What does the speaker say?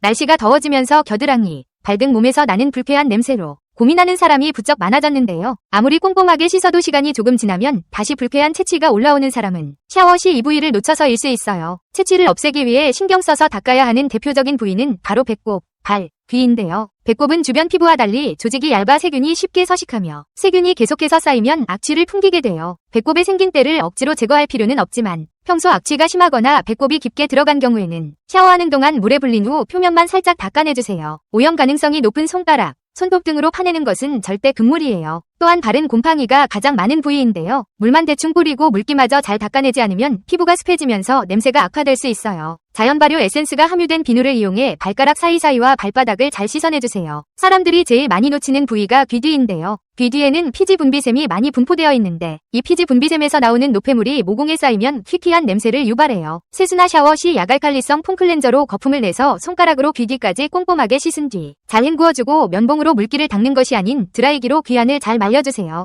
날씨가 더워지면서 겨드랑이, 발등 몸에서 나는 불쾌한 냄새로 고민하는 사람이 부쩍 많아졌는데요. 아무리 꼼꼼하게 씻어도 시간이 조금 지나면 다시 불쾌한 채취가 올라오는 사람은 샤워 시 이 부위를 놓쳐서일 수 있어요. 채취를 없애기 위해 신경 써서 닦아야 하는 대표적인 부위는 바로 배꼽, 발, 귀인데요. 배꼽은 주변 피부와 달리 조직이 얇아 세균이 쉽게 서식하며 세균이 계속해서 쌓이면 악취를 풍기게 돼요. 배꼽에 생긴 때를 억지로 제거할 필요는 없지만 평소 악취가 심하거나 배꼽이 깊게 들어간 경우에는 샤워하는 동안 물에 불린 후 표면만 살짝 닦아내주세요. 오염 가능성이 높은 손가락, 손톱 등으로 파내는 것은 절대 금물이에요. 또한 발은 곰팡이가 가장 많은 부위인데요. 물만 대충 뿌리고 물기마저 잘 닦아내지 않으면 피부가 습해지면서 냄새가 악화될 수 있어요. 자연 발효 에센스가 함유된 비누를 이용해 발가락 사이사이와 발바닥을 잘 씻어내주세요. 사람들이 제일 많이 놓치는 부위가 귀 뒤인데요. 귀 뒤에는 피지 분비샘이 많이 분포되어 있는데 이 피지 분비샘에서 나오는 노폐물이 모공에 쌓이면 퀴퀴한 냄새를 유발해요. 세수나 샤워 시 야갈칼리성 폼클렌저로 거품을 내서 손가락으로 귀 뒤까지 꼼꼼하게 씻은 뒤 잘 헹구어주고 면봉으로 물기를 닦는 것이 아닌 드라이기로 귀 안을 잘 말려주세요.